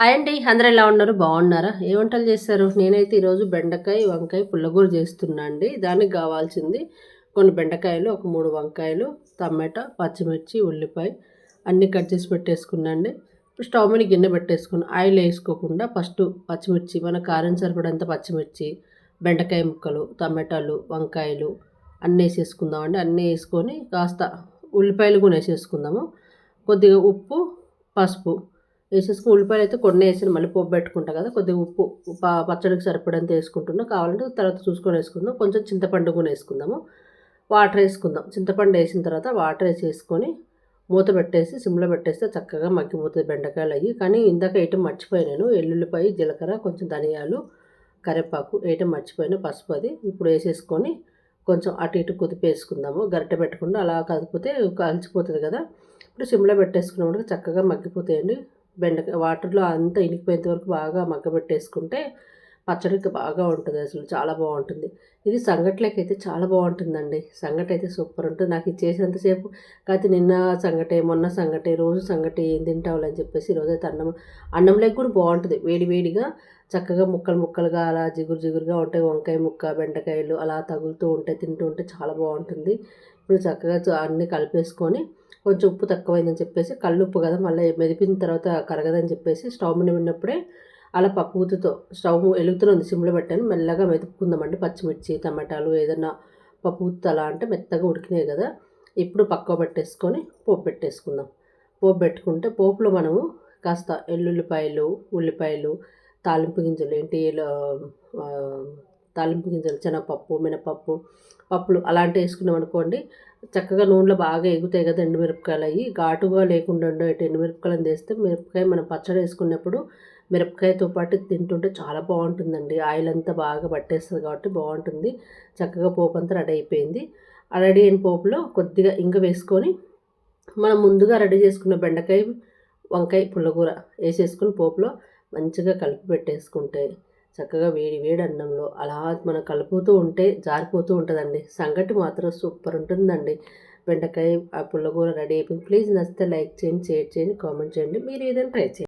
అండి అందరూ ఎలా ఉన్నారు? బాగున్నారా? ఏ వంటలు చేస్తారు నేనైతే ఈరోజు బెండకాయ వంకాయ పుల్లగూర చేస్తున్నా అండి. దానికి కావాల్సింది కొన్ని బెండకాయలు ఒక మూడు వంకాయలు టమాటా పచ్చిమిర్చి ఉల్లిపాయ అన్నీ కట్ చేసి పెట్టేసుకున్నా అండి. స్టవ్ మీద గిన్నె పెట్టేసుకుని ఆయిల్ వేసుకోకుండా ఫస్ట్ పచ్చిమిర్చి మన కారం సరిపడంత పచ్చిమిర్చి బెండకాయ ముక్కలు టమాటాలు వంకాయలు అన్నీ వేసేసుకుందామండి అన్నీ వేసుకొని కాస్త ఉల్లిపాయలు కూడా వేసేసుకుందాము. కొద్దిగా ఉప్పు పసుపు వేసేసుకుని ఉల్లిపాయలు అయితే కొన్ని వేసాను మళ్ళీ పోపు పెట్టుకుంటా కదా కొద్దిగా ఉప్పు పచ్చడికి సరిపడంత వేసుకుంటున్నా. కావాలంటే తర్వాత చూసుకొని వేసుకుందాం. కొంచెం చింతపండు కూడా వేసుకుందాము. వాటర్ వేసుకుందాం. చింతపండు వేసిన తర్వాత వాటర్ వేసేసుకొని మూత పెట్టేసి సిమ్లో పెట్టేస్తే చక్కగా మగ్గిపోతుంది బెండకాయలు అయ్యి. కానీ ఇందాక వేయటం మర్చిపోయాను నేను. ఎల్లుల్లిపాయ జీలకర్ర కొంచెం ధనియాలు కరివేపాకు వేయటం మర్చిపోయిన పసుపు అది. ఇప్పుడు వేసేసుకొని కొంచెం అటు ఇటు కుదిపేసుకుందాము గరిటె పెట్టకుండా అలా కదిపితే కలిసిపోతుంది కదా. ఇప్పుడు సిమ్లో పెట్టేసుకున్నప్పుడు చక్కగా మగ్గిపోతాయండి. బెండకాయ వాటర్లో అంతా ఇనికిపోయేంత వరకు బాగా మగ్గబెట్టేసుకుంటే పచ్చడికి బాగా ఉంటుంది అసలు చాలా బాగుంటుంది. ఇది సంగట్లోకి అయితే చాలా బాగుంటుందండి. సంగటి అయితే సూపర్ ఉంటుంది. నాకు ఇది చేసినంతసేపు కాకపోతే నిన్న సంగటే మొన్న సంగటే రోజు సంగటి ఏం తింటావులు అని చెప్పేసి ఈరోజు అయితే అన్నం అన్నంలోకి కూడా బాగుంటుంది. వేడివేడిగా చక్కగా ముక్కలు ముక్కలుగా అలా జిగురు జిగురుగా ఉంటాయి. వంకాయ ముక్క బెండకాయలు అలా తగులుతూ ఉంటాయి తింటూ ఉంటే చాలా బాగుంటుంది. ఇప్పుడు చక్కగా అన్నీ కలిపేసుకొని కొంచెం ఉప్పు తక్కువైందని చెప్పేసి కళ్ళుప్పు కదా మళ్ళీ మెదిపిన తర్వాత కరగదని చెప్పేసి స్టవ్ మీద ఉన్నప్పుడే అలా పప్పుగుత్తుతో స్టవ్ వెలుగుతున్నది సిమ్లో పెట్టాను. మెల్లగా మెదుపుకుందామండి. పచ్చిమిర్చి టమాటాలు ఏదన్నా పప్పుగుత్తు అలా అంటే మెత్తగా ఉడికినాయి కదా. ఇప్పుడు పక్క పెట్టేసుకొని పోపు పెట్టేసుకుందాం. పోపు పెట్టుకుంటే పోపులో మనము కాస్త ఎల్లుల్లిపాయలు ఉల్లిపాయలు తాలింపు గింజలు ఏంటి తాలింపు గింజలు శనగపప్పు మినపప్పు పప్పులు అలాంటివి వేసుకున్నాం అనుకోండి చక్కగా నూనెలో బాగా ఎగుతాయి కదా ఎండుమిరపకాయలు అవి ఘాటుగా లేకుండా ఇటు ఎండుమిరపకాయలను తెస్తే మిరపకాయ మనం పచ్చడి వేసుకున్నప్పుడు మిరపకాయతో పాటు తింటుంటే చాలా బాగుంటుందండి. ఆయిల్ అంతా బాగా పట్టేస్తుంది కాబట్టి బాగుంటుంది. చక్కగా పోపు అంతా రెడీ అయిపోయింది. ఆ రెడీ అయిన పోపులో కొద్దిగా ఇంగ వేసుకొని మనం ముందుగా రెడీ చేసుకున్న బెండకాయ వంకాయ పుల్లగూర వేసేసుకుని పోపులో మంచిగా కలిపి పెట్టేసుకుంటే చక్కగా వేడి వేడి అన్నంలో అలా మనం కలుపుతూ ఉంటే జారిపోతూ ఉంటుందండి. సంగటి మాత్రం సూపర్ ఉంటుందండి. బెండకాయ ఆ పుల్లగూర రెడీ అయిపోయింది. ప్లీజ్ నచ్చితే లైక్ చేయండి షేర్ చేయండి కామెంట్ చేయండి. మీరు ఏదైనా ట్రై చేయండి.